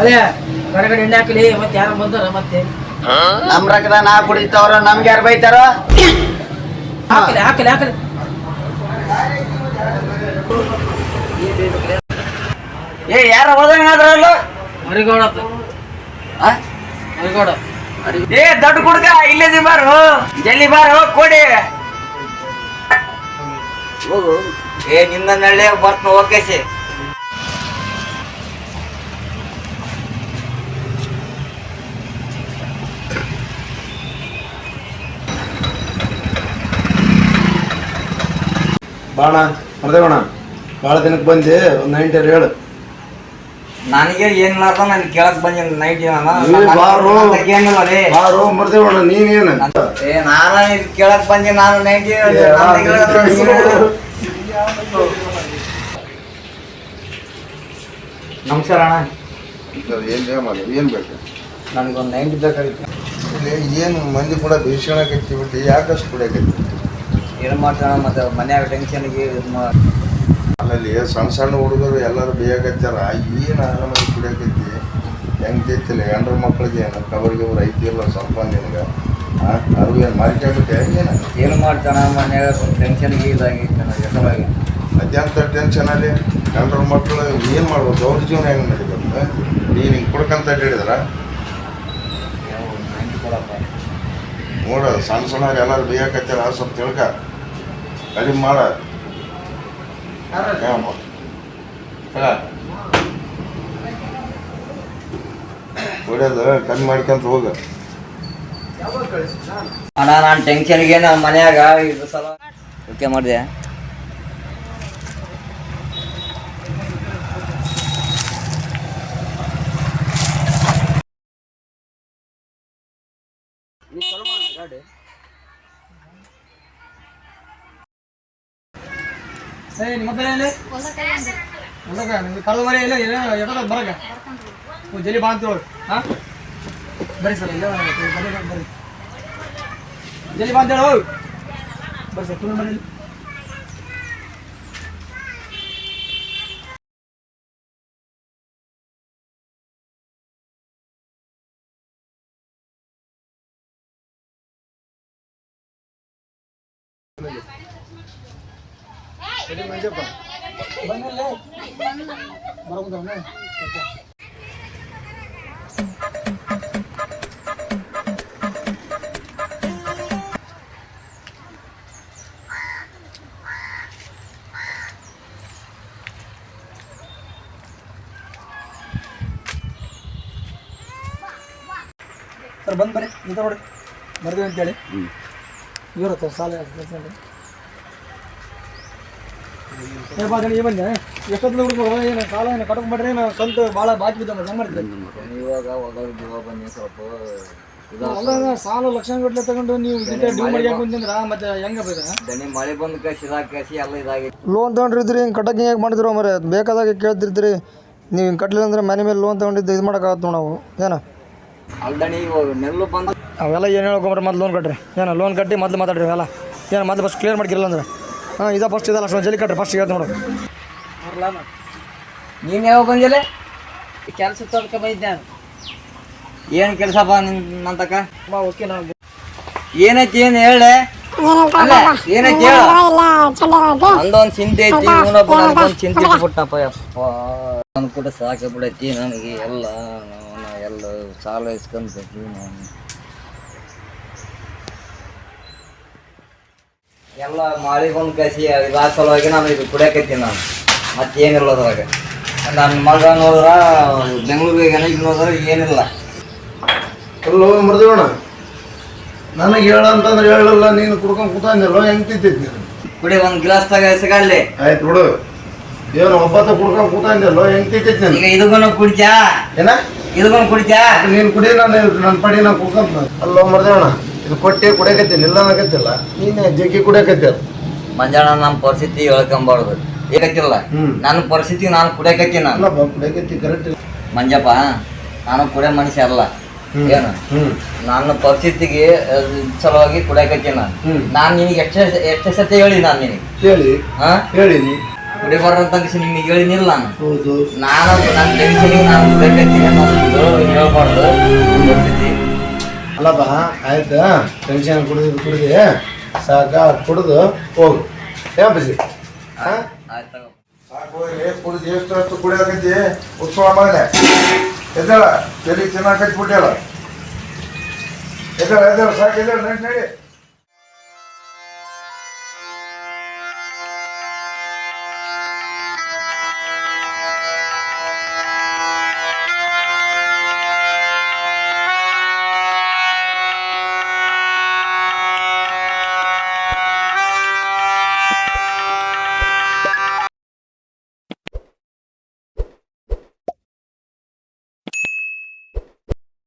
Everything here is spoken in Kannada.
ಅದೇ ಹೊರಗಡೆ ಎಣ್ಣೆ ಹಾಕಲಿ ಮತ್ತೆ ಯಾರು ಬಂದಾರ ಮತ್ತೆ. ನಮ್ ರಕ್ತ ನಾ ಕುಡಿತಾವ್ರ ನಮ್ಗೆ ಯಾರು ಬೈತಾರ? ಹಾಕಲಿ ಹಾಕಲಿ ಹಾಕಲಿ. ಏ ಯಾರ ಹೋದಂಗಾದ್ರಲ್ಲ ಮರಿಗೌಡ. ಮರಿಗೌಡ. ಏ ದೊಡ್ಡ ಕುಡ್ಕ ಇಲ್ಲದಿ ಬಾರು. ಜಲ್ಲಿ ಬಾರು ಕೊಡಿ. ಹೋಗು. ಏ ನಿನ್ನ ನಳ್ಳಿ ಬರ್ತ ಓಕೆಸಿ ಬಾಣ ಮರ್ದೇವಣ ಭಾಳ ದಿನಕ್ಕೆ ಬಂದು ಒಂದು ನೈಂಟಿ ಹೇಳು. ನನಗೆ ಏನಿಲ್ಲ ನನ್ ಕೇಳಕ್ ಬಂದಿನ ನೈಟ್ ಬಾರೋ. ಏನಿಲ್ಲ ರೀ. ಬಾರು ಮರ್ದೇವಣ ನೀನೇನು ಏ ನಾನ ಇದು ಕೇಳಕ್ ಬಂದಿ ನಾನು ನೈಂಟಿ ನಮಸ್ಕಾರ ಅಣ್ಣ. ಏನು ಏನು ಬೇಕು? ನನಗೊಂದು ನೈಂಟಿ ಬೇಕಾಗಿತ್ತು. ಏನು ಮಂದಿ ಕೂಡ ಭೀಷಣಕತ್ತಿ ಬಿಟ್ಟು ಯಾಕಷ್ಟು ಕುಡಿಯಕತ್ತಿ ಏನು ಮಾಡ್ತಾನ ಮತ್ತೆ ಮನ್ಯಾಗ ಟೆನ್ಷನ್ಗೆ ಆಮೇಲೆ ಸಣ್ಣ ಸಣ್ಣ ಹುಡುಗರು ಎಲ್ಲರೂ ಬೇಯಕತ್ತಾರ ಏನು ಆರಾಮಾಗಿ ಕುಡಿಯಕೈತಿ ಹೆಂಗೆ ತಿತ್ತಿಲ್ಲ ಹೆಂಡ್ರ ಮಕ್ಳಿಗೆ ಏನು? ಕಬರ್ ಐತಿ ಇಲ್ಲ ಸ್ವಲ್ಪ ನಿನಗೆ? ಅದು ಏನು ಮಾರಿಕೊಂಡ್ಬಿಟ್ಟೆ ಹೆಂಗೇನ ಏನು ಮಾಡ್ತಾನ ಮನ್ಯಾಗ ಟೆನ್ಷನ್ಗೆ ಇದಾಗಿ ನನಗೆ ಅದ್ಯಂತ ಟೆನ್ಷನ್ ಅಲ್ಲಿ ಹೆಂಡ್ರ ಮಕ್ಕಳು ಏನು ಮಾಡ್ಬೋದು? ಅವ್ರ ಜೀವನ ಹೆಂಗೆ ನಡಿಬೇಕು ನೀನು ಹಿಂಗೆ ಕುಡ್ಕಂತ ಹೇಳಿದ್ರ ನೋಡ ಸಣ್ಣ ಸಣ್ಣ ಎಲ್ಲರೂ ಬೇಯಕತ್ತಾರ ಸ್ವಲ್ಪ ತಿಳ್ಕ. ಕಡಿಮೆ ಮಾಡ ಏನಮ್ಮ? ತಗ. ಕುಡಿಯೋದು ಕಮ್ಮಿ ಮಾಡ್ಕೊಂತ ಹೋಗ. ಅಣ್ಣ ನಾನು ಟೆನ್ಷನ್ಗೆ ನಮ್ಮ ಮನ್ಯಾಗ ಇದು ಸಲ ಓಕೆ ಮಾಡಿದೆ. ಏ ನಿಮ್ಮ ಹತ್ರ ಏನಿಲ್ಲ? ಹೊಲಕ ನಿಮ್ಗೆ ಕಳ್ಳ ಮರಿ ಇಲ್ಲ ಏನೋ ಎಡದ ಬರಕ ಓ, ಜಲ್ಲಿ ಬಾ ಅಂತೇಳಿ ಹಾ? ಬರ್ರಿ ಸರ್ ಇಲ್ಲ ಬರ್ರಿ ಬರ್ರಿ, ಜಲ್ಲಿ ಬಾ ಅಂತೇಳಿ ಬರ್ರಿ ಸರ್ ತುಳು ಮನೇಲಿ ಬರಕುಂತವನೇ ಸರ್ ಬಂದು ಬರ್ರಿ ನಿಂತ ನೋಡಿ ಬರ್ತೀವಿ ಅಂತೇಳಿ ಇವ್ರತ್ತ ಸಾಲ ಕಳ್ಸ್ಕೊಂಡು. ಏ ಬಂದೆ ಹುಡುಗ ಏನು ಸಾಲ ಏನು ಕಟ್ಕೊಂಡ್ಬಿಟ್ರೆ ನಾನು ಸ್ವಂತ ಭಾಳ ಬಾಕಿ ಬಿದ್ದ ಹೆಂಗೆ ಇವಾಗ ಜೀವ ಬನ್ನಿ ಸ್ವಲ್ಪ ಅಲ್ಲ ಸಾಲ ತಗೊಂಡು ನೀವು ಇದಕ್ಕೆ ಡ್ಯೂ ಮಾಡಿ ಕುಂತಿದ್ರ ಮತ್ತೆ ಹೆಂಗ ಮಳೆ ಬಂದ ಕಸಿ ಎಲ್ಲ ಇದಾಗಿತ್ತು ಲೋನ್ ತೊಗೊಂಡಿದ್ರಿ ಹಿಂಗೆ ಕಟ್ಟಕ್ಕೆ ಹೇಗೆ ಮಾಡಿದ್ರು ಮರೆ ಬೇಕಾದಾಗ ಕೇಳ್ತಿರ್ತೀರಿ. ನೀವು ಹಿಂಗೆ ಕಟ್ಟಲಿಲ್ಲ ಅಂದ್ರೆ ಮನೆ ಮೇಲೆ ಲೋನ್ ತೊಗೊಂಡಿದ್ದು ಇದು ಮಾಡೋಕ್ಕಾಗತ್ತೆ ನಾವು. ಏನ? ಅಲ್ದಣಿ ಇವಾಗ ನೆಲ್ಲು ಬಂದು ಅವೆಲ್ಲ ಏನು ಹೇಳ್ಕೊಂಬ್ರೆ ಮತ್ತೆ ಲೋನ್ ಕಟ್ಟ್ರಿ ಏನ ಲೋನ್ ಕಟ್ಟಿ ಮೊದಲು ಮಾತಾಡ್ರಿ ಅವೆಲ್ಲ ಏನು ಮೊದಲು ಫಸ್ಟ್ ಕ್ಲಿಯರ್ ಮಾಡ್ಕಿರಲ್ಲ ಅಂದ್ರೆ. ಹಾಂ ಇದ ಫಸ್ಟ್ ಇದಲ್ಲ ಅಷ್ಟೊಂದು ಜಲ್ಲಿ ಕಟ್ರಿ ಫಸ್ಟ್ ಹೇಳ್ತು ನೋಡು ನೀನು ಯಾವಾಗ ಬಂದಿಲ್ಲ? ಕೆಲಸ ತಡ್ಕ ಬಂದಿದ್ದೆ ಏನು ಕೆಲಸಪ್ಪ ನಿನ್ ನಂತಕ ಬಾ ಓಕೆ ನಾವು ಏನೈತಿ ಏನು ಹೇಳೆ? ಏನೈತಿ ಹೇಳ? ನಂದೊಂದು ಚಿಂತೆ ಐತಿ ಇವನೊಬ್ಬ ನನಗೊಂದು ಚಿಂತೆ ಬಿಟ್ಟಪ್ಪ ಯಪ್ಪ. ನನ್ನ ಕೂಡ ಸಾಕೆ ಬಿಡೈತಿ ನನಗೆ ಎಲ್ಲ ನಾ ಎಲ್ಲ ಸಾಲ ಇಸ್ಕೊಂಡ್ಬೇಕು ನಾನು ಎಲ್ಲ ಮಾಳಿ ಬಂದು ಕಸಿ ಇದಾದ ಸಲುವಾಗಿ ನಾನು ಇದು ಕುಡಿಯಕತ್ತೀನಿ ನಾನು. ಮತ್ತೇನಿಲ್ಲ ಅದ್ರಾಗ. ನನ್ನ ಮಗ ನೋಡ್ರ ಬೆಂಗಳೂರಿಗೆ ಈಗ ನೋಡಿದ್ರೆ ಏನಿಲ್ಲ. ಅಲ್ಲೋ ಮರ್ದೇವಣ ನನಗೆ ಹೇಳಂತಂದ್ರೆ ಹೇಳಲ್ಲ ನೀನು ಕುಡ್ಕೊಂಡು ಕೂತಂದಿಲ್ಲ ಹೆಂಗೆ ತಿಂತಿದ್ ನೀನು? ಕುಡಿ ಒಂದು ಗ್ಲಾಸ್ದಾಗ ಸಿಗಲ್ಲಿ ಆಯ್ತು ಬಿಡು. ಏನು ಒಬ್ಬತ್ತ ಕುಡ್ಕೊಂಡು ಕೂತಂದಿಲ್ಲ ಹೆಂಗೆ ತಿಂತಿದ್ ನೀನು? ಈಗ ಇದಕ್ಕೂ ಕುಡಿತ್ಯಾ? ಏನ? ಇದಕ್ಕೂ ಕುಡಿತ್ಯಾ? ನೀನು ಕುಡಿ ನಾನು ನನ್ನ ಪಡಿ ನಾನು ಕುಡ್ಕೊಂತ ಅಲ್ಲೋ ಮರ್ದೇವಣ ಇದು ಕೊಟ್ಟೆ ಕುಡಿಯಕತ್ತೀನಿ ಇಲ್ಲ ಅನ್ನಕತ್ತಿಲ್ಲ ನೀನು ಜಗ್ಗಿ ಕುಡಿಯಕತ್ತಿ ಮಂಜಾಣ ನಮ್ಮ ಪರಿಸ್ಥಿತಿ ಹೇಳ್ಕೊಂಬಾರ್ದು. ಏಕತ್ತಿಲ್ಲ. ನನ್ನ ಪರಿಸ್ಥಿತಿ ನಾನು ಕುಡಿಯಕತ್ತಿ ನಾನು. ಕುಡಿಯಕತ್ತಿ ಕರೆಕ್ಟ್ ಮಂಜಪ್ಪ ನಾನು ಕುಡಿಯೋ ಮನುಷ್ಯ ಅಲ್ಲ. ಏನು? ನನ್ನ ಪರಿಸ್ಥಿತಿಗೆ ಸಲುವಾಗಿ ಕುಡಿಯಕತ್ತಿ ನಾನು. ನಾನು ನಿನಗೆ ಎಷ್ಟು ಎಷ್ಟು ಸತಿ ಹೇಳಿ ನಾನು ನಿನಗೆ. ಹೇಳಿ. ಹಾಂ? ಹೇಳಿನಿ. ಕುಡಿಬಾರ್ದು ಅಂತ ನಿಮಗೆ ಹೇಳಿನಿಲ್ಲ ನಾನು. ಹೌದು. ನಾನು ನನ್ನ ಟೆನ್ಷನಿಗೆ ನಾನು ಕುಡಿಯಕತ್ತೀನಿ ಅನ್ನೋದು ಹೇಳ್ಬಾರ್ದು. ಅಲ್ಲಪ್ಪ ಆಯ್ತಾ? ಟೆನ್ಷನ್ ಕುಡಿದು ಕುಡಿದು ಸಾಕ ಕುಡಿದು ಹೋಗು. ಏನ್ ಬಜಿ ಹಾಂ ಕುಡಿದು ಎಷ್ಟು ಹೊತ್ತು ಕುಡಿಯಾಕತ್ತಿ? ಉತ್ಸವ ಮಗನೆ ಎದ್ದೇಳ ತಲೆ ಚೆನ್ನಾಗಿ ಕಟ್ಬಿಟ್ಟಾಳ ಎದ್ದೇಳ ಎದ್ದಾಳ ಸಾಕು ಎದ್ದಾಳ ನಡಿ.